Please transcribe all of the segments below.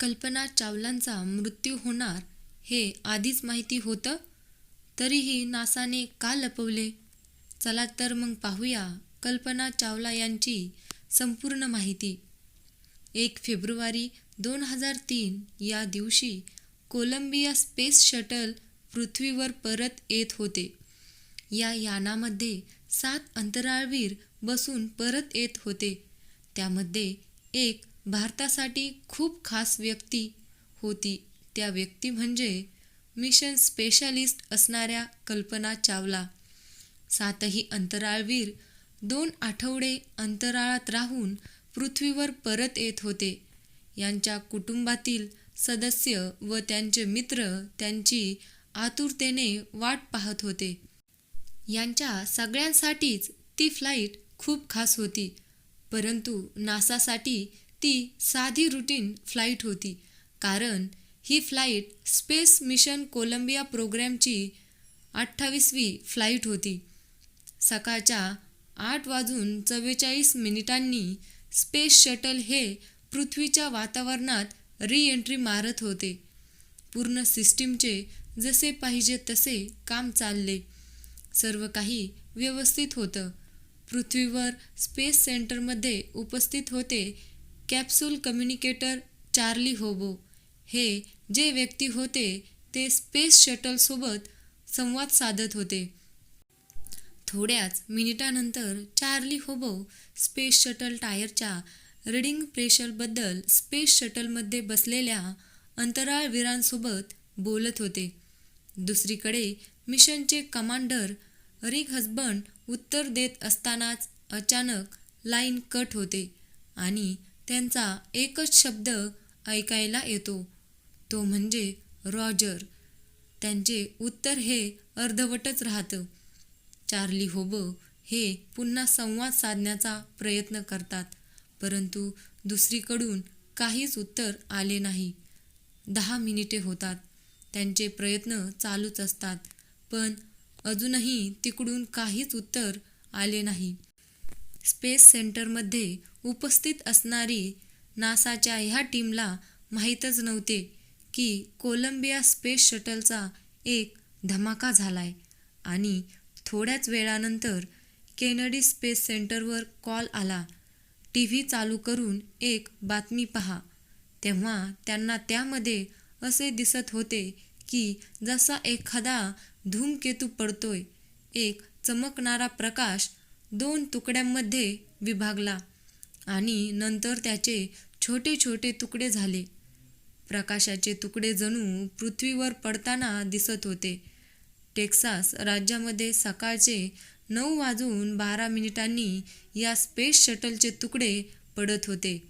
कल्पना चावलांचा मृत्यू होणार हे आधीच माहिती होतं? तरीही नासाने का लपवले? चला तर मग पाहूया कल्पना चावला यांची संपूर्ण माहिती. एक फेब्रुवारी दोन हजार तीन या दिवशी कोलंबिया स्पेस शटल पृथ्वीवर परत येत होते. या यानामध्ये सात अंतराळवीर बसून परत येत होते. त्यामध्ये एक भारतासाठी खूप खास व्यक्ती होती. त्या व्यक्ती म्हणजे मिशन स्पेशालिस्ट असणाऱ्या कल्पना चावला. सातही अंतराळवीर दोन आठवडे अंतराळात राहून पृथ्वीवर परत येत होते. यांच्या कुटुंबातील सदस्य व त्यांचे मित्र त्यांची आतुरतेने वाट पाहत होते. यांच्या सगळ्यांसाठीच ती फ्लाईट खूप खास होती. परंतु नासासाठी ती साधी रुटीन फ्लाईट होती. कारण ही फ्लाईट स्पेस मिशन कोलंबिया प्रोग्रॅमची अठ्ठावीसवी फ्लाईट होती. सकाळच्या आठ वाजून चव्वेचाळीस मिनिटांनी स्पेस शटल हे पृथ्वीच्या वातावरणात री एंट्री मारत होते. पूर्ण सिस्टीमचे जसे पाहिजे तसे काम चालले. सर्व काही व्यवस्थित होतं. पृथ्वीवर स्पेस सेंटरमध्ये उपस्थित होते कॅप्सूल कम्युनिकेटर चार्ली होबो हे जे व्यक्ती होते ते स्पेस शटलसोबत संवाद साधत होते. थोड्याच मिनिटानंतर चार्ली होबो स्पेस शटल टायरच्या रिडिंग प्रेशरबद्दल स्पेस शटलमध्ये बसलेल्या अंतराळवीरांसोबत बोलत होते. दुसरीकडे मिशनचे कमांडर रिक हसबंड उत्तर देत असतानाच अचानक लाईन कट होते आणि त्यांचा एकच शब्द ऐकायला येतो. तो म्हणजे रॉजर. त्यांचे उत्तर हे अर्धवटच राहतं. चार्ली होब हे पुन्हा संवाद साधण्याचा प्रयत्न करतात परंतु दुसरीकडून काहीच उत्तर आले नाही. दहा मिनिटे होतात. त्यांचे प्रयत्न चालूच असतात पण अजूनही तिकडून काहीच उत्तर आले नाही. स्पेस सेंटरमध्ये उपस्थित असणारी नासाच्या ह्या टीमला माहीतच नव्हते की कोलंबिया स्पेस शटलचा एक धमाका झालाय. आणि थोड्याच वेळानंतर केनडी स्पेस सेंटरवर कॉल आला. टी व्ही चालू करून एक बातमी पहा. तेव्हा त्यांना त्यामध्ये असे दिसत होते की जसा एखादा धूमकेतू पडतोय एक चमकणारा प्रकाश दोन तुकड्यांमध्ये विभागला. आणि नंतर त्याचे छोटे छोटे तुकडे झाले. प्रकाशाचे तुकडे जणू पृथ्वीवर पडताना दिसत होते. टेक्सास राज्यामध्ये सकाळचे नऊ वाजून बारा मिनिटांनी या स्पेस शटलचे तुकडे पडत होते.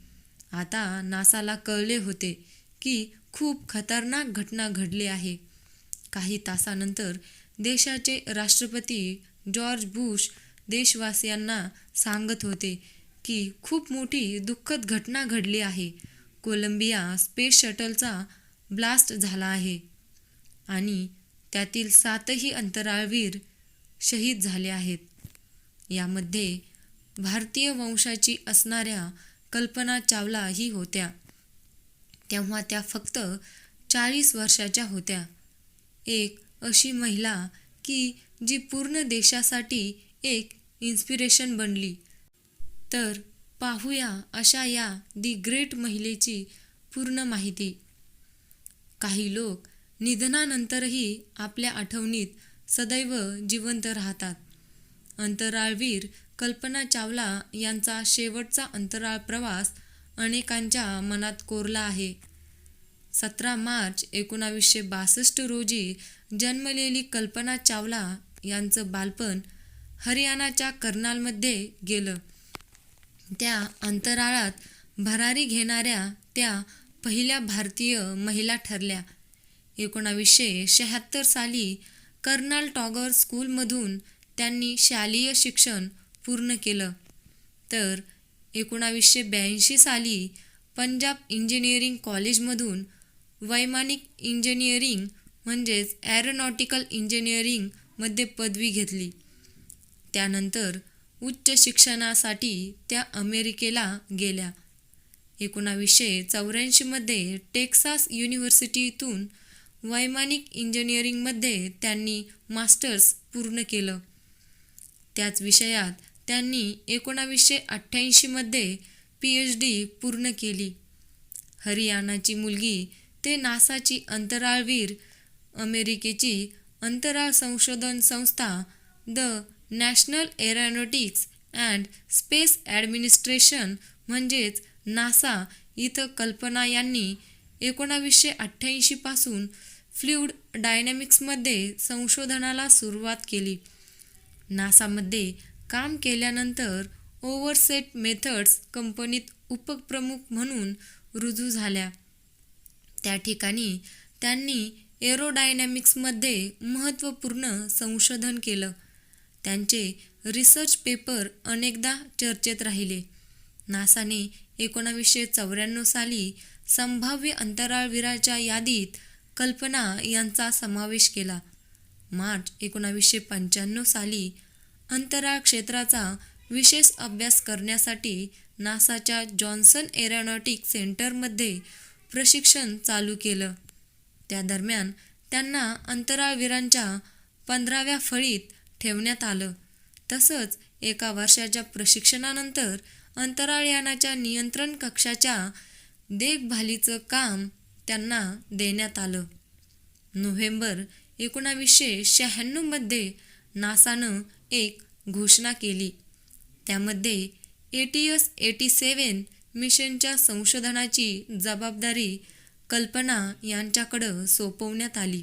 आता नासाला कळले होते की खूप खतरनाक घटना घडली आहे. काही तासानंतर देशाचे राष्ट्रपती जॉर्ज बुश देशवासियांना सांगत होते की खूप मोठी दुःखद घटना घडली आहे. कोलंबिया स्पेस शटलचा ब्लास्ट झाला आहे आणि त्यातील सातही अंतराळवीर शहीद झाले आहेत. यामध्ये भारतीय वंशाची असणाऱ्या कल्पना चावला ही होत्या. तेव्हा त्या फक्त चाळीस वर्षाच्या होत्या. एक अशी महिला की जी पूर्ण देशासाठी एक इन्स्पिरेशन बनली. तर पाहूया अशा या दी ग्रेट महिलेची पूर्ण माहिती. काही लोक निधनानंतरही आपल्या आठवणीत सदैव जिवंत राहतात. अंतराळवीर कल्पना चावला यांचा शेवटचा अंतराळ प्रवास अनेकांच्या मनात कोरला आहे. सतरा मार्च एकोणावीसशे बासष्ट रोजी जन्मलेली कल्पना चावला यांचं बालपण हरियाणाच्या कर्नालमध्ये गेलं. त्या अंतराळात भरारी घेणाऱ्या त्या पहिल्या भारतीय महिला ठरल्या. एकोणावीसशे शहात्तर साली कर्नाल टॉगर स्कूलमधून त्यांनी शालेय शिक्षण पूर्ण केलं. तर एकोणावीसशे ब्याऐंशी साली पंजाब इंजिनिअरिंग कॉलेजमधून वैमानिक इंजिनिअरिंग म्हणजेच ॲरोनॉटिकल इंजिनिअरिंगमध्ये पदवी घेतली. त्यानंतर उच्च शिक्षणासाठी त्या अमेरिकेला गेल्या. एकोणावीसशे चौऱ्याऐंशीमध्ये टेक्सास युनिव्हर्सिटीतून वैमानिक इंजिनिअरिंगमध्ये त्यांनी मास्टर्स पूर्ण केलं. त्याच विषयात त्यांनी एकोणावीसशे अठ्ठ्याऐंशीमध्ये पी एच डी पूर्ण केली. हरियाणाची मुलगी ते नासाची अंतराळवीर अमेरिकेची अंतराळ संशोधन संस्था the national aeronautics and space administration म्हणजेच नासा इथं कल्पना यांनी एकोणावीसशे अठ्ठ्याऐंशीपासून फ्ल्यूड डायनॅमिक्समध्ये संशोधनाला सुरुवात केली. नासामध्ये काम केल्यानंतर ओव्हरसेट मेथड्स कंपनीत उपप्रमुख म्हणून रुजू झाल्या. त्या ठिकाणी त्यांनी एरोडायनॅमिक्समध्ये महत्त्वपूर्ण संशोधन केलं. त्यांचे रिसर्च पेपर अनेकदा चर्चेत राहिले. नासाने एकोणावीसशे चौऱ्याण्णव साली संभाव्य अंतराळवीराच्या यादीत कल्पना यांचा समावेश केला. मार्च एकोणावीसशे पंच्याण्णव साली अंतराळ क्षेत्राचा विशेष अभ्यास करण्यासाठी नासाच्या जॉन्सन एरोनॉटिक सेंटरमध्ये प्रशिक्षण चालू केलं. त्या दरम्यान त्यांना अंतराळवीरांच्या पंधराव्या फळीत ठेवण्यात आलं. तसंच एका वर्षाच्या प्रशिक्षणानंतर अंतराळयानाच्या नियंत्रण कक्षाच्या देखभालीचं काम त्यांना देण्यात आलं. नोव्हेंबर एकोणावीसशे शहाण्णवमध्ये नासानं एक घोषणा केली. त्यामध्ये एटीएस एटी सेवन मिशनच्या संशोधनाची जबाबदारी कल्पना यांच्याकडं सोपवण्यात आली.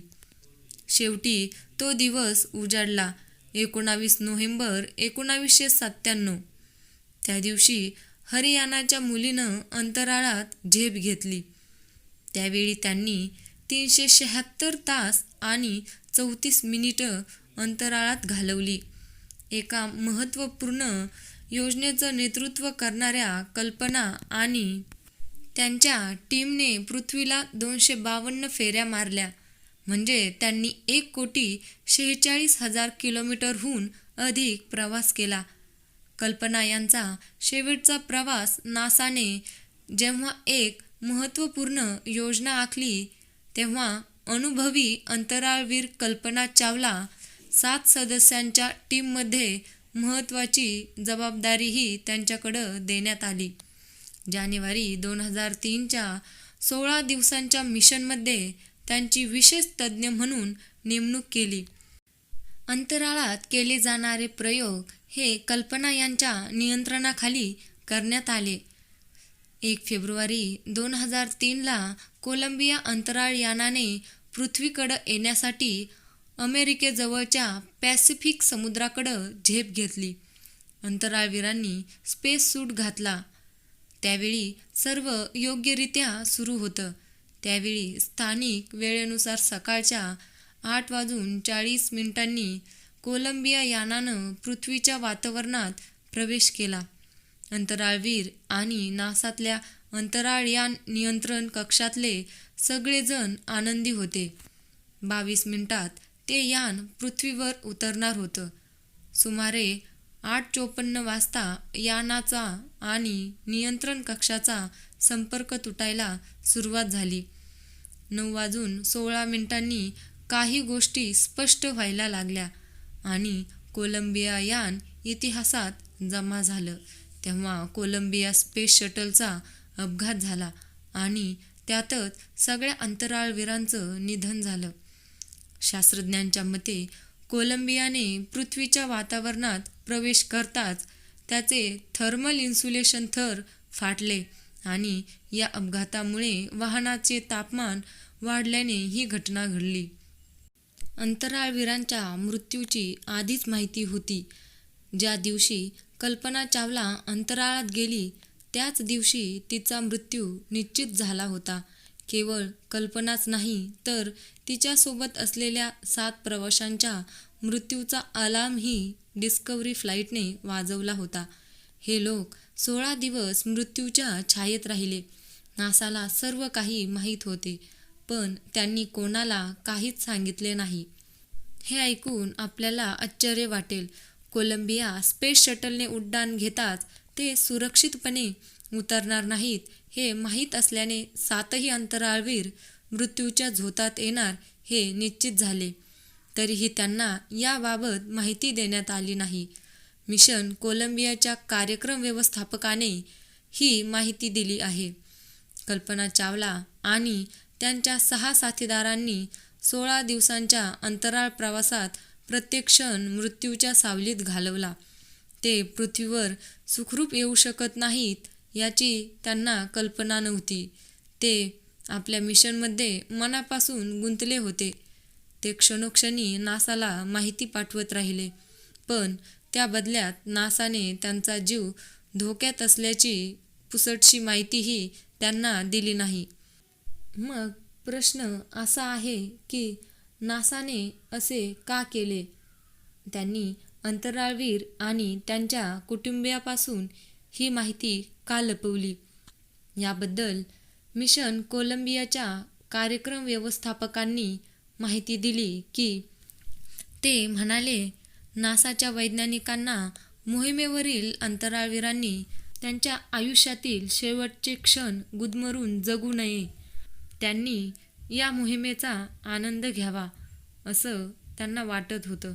शेवटी तो दिवस उजाडला. एकोणावीस नोव्हेंबर एकोणावीसशे सत्त्याण्णव. त्या दिवशी हरियाणाच्या मुलीनं अंतराळात झेप घेतली. त्यावेळी त्यांनी तीनशे शहात्तर तास आणि चौतीस मिनिटं अंतराळात घालवली. एका महत्त्वपूर्ण योजनेचं नेतृत्व करणाऱ्या कल्पना आणि त्यांच्या टीमने पृथ्वीला दोनशे बावन्न फेऱ्या मारल्या. म्हणजे त्यांनी एक कोटी शेहेचाळीस हजार किलोमीटरहून अधिक प्रवास केला. कल्पना यांचा शेवटचा प्रवास नासाने जेव्हा एक महत्त्वपूर्ण योजना आखली तेव्हा अनुभवी अंतराळवीर कल्पना चावला सात सदस्यांच्या टीममध्ये महत्त्वाची जबाबदारीही त्यांच्याकडं देण्यात आली. जानेवारी दोन हजार तीनच्या सोळा दिवसांच्या मिशनमध्ये त्यांची विशेष तज्ज्ञ म्हणून नेमणूक केली. अंतराळात केले जाणारे प्रयोग हे कल्पना यांच्या नियंत्रणाखाली करण्यात आले. एक फेब्रुवारी दोन हजार तीनला कोलंबिया अंतराळयानाने पृथ्वीकडं येण्यासाठी अमेरिकेजवळच्या पॅसिफिक समुद्राकडं झेप घेतली. अंतराळवीरांनी स्पेस सूट घातला. त्यावेळी सर्व योग्यरित्या सुरू होतं. त्यावेळी स्थानिक वेळेनुसार सकाळच्या आठ वाजून चाळीस मिनिटांनी कोलंबिया यानानं पृथ्वीच्या वातावरणात प्रवेश केला. अंतराळवीर आणि नासातल्या अंतराळ यान नियंत्रण कक्षातले सगळेजण आनंदी होते. बावीस मिनिटात ते यान पृथ्वीवर उतरणार होतं. सुमारे आठ चोपन्न वाजता यानाचा आणि नियंत्रण कक्षाचा संपर्क तुटायला सुरुवात झाली. नऊ वाजून सोळा मिनिटांनी काही गोष्टी स्पष्ट व्हायला लागल्या आणि कोलंबिया यान इतिहासात जमा झालं. तेव्हा कोलंबिया स्पेस शटलचा अपघात झाला आणि त्यातच सगळ्या अंतराळवीरांचं निधन झालं. शास्त्रज्ञांच्या मते कोलंबियाने पृथ्वीच्या वातावरणात प्रवेश करताच त्याचे थर्मल इन्सुलेशन थर फाटले आणि या अपघातामुळे वाहनाचे तापमान वाढल्याने ही घटना घडली. अंतराळवीरांच्या मृत्यूची आधीच माहिती होती. ज्या दिवशी कल्पना चावला अंतराळात गेली त्याच दिवशी तिचा मृत्यू निश्चित झाला होता. केवळ कल्पनाच नाही तर तिच्यासोबत असलेल्या सात प्रवाशांच्या मृत्यूचा अलार्मही डिस्कवरी फ्लाईटने वाजवला होता. हे लोक सोळा दिवस मृत्यूच्या छायेत राहिले. नासाला सर्व काही माहीत होते पण त्यांनी कोणाला काहीच सांगितले नाही. हे ऐकून आपल्याला आश्चर्य वाटेल. कोलंबिया स्पेस शटलने उड्डाण घेताच ते सुरक्षितपणे उतरणार नाहीत हे माहीत असल्याने सातही अंतराळवीर मृत्यूच्या झोतात येणार हे निश्चित झाले. तरीही त्यांना याबाबत माहिती देण्यात आली नाही. मिशन कोलंबियाच्या कार्यक्रम व्यवस्थापकाने ही माहिती दिली आहे. कल्पना चावला आणि त्यांच्या सहा साथीदारांनी सोळा दिवसांच्या अंतराळ प्रवासात प्रत्येक क्षण मृत्यूच्या सावलीत घालवला. ते पृथ्वीवर सुखरूप येऊ शकत नाहीत याची त्यांना कल्पना नव्हती. ते आपल्या मिशनमध्ये मनापासून गुंतले होते. ते क्षणोक्षणी नासाला माहिती पाठवत राहिले. पण त्या बदल्यात नासाने त्यांचा जीव धोक्यात असल्याची पुसटशी माहितीही त्यांना दिली नाही. मग प्रश्न असा आहे की नासाने असे का केले? त्यांनी अंतराळवीर आणि त्यांच्या कुटुंबियापासून ही माहिती का लपवली? याबद्दल मिशन कोलंबियाच्या कार्यक्रम व्यवस्थापकांनी माहिती दिली की ते म्हणाले नासाच्या वैज्ञानिकांना मोहिमेवरील अंतराळवीरांनी त्यांच्या आयुष्यातील शेवटचे क्षण गुदमरून जगू नये. त्यांनी या मोहिमेचा आनंद घ्यावा असं त्यांना वाटत होतं.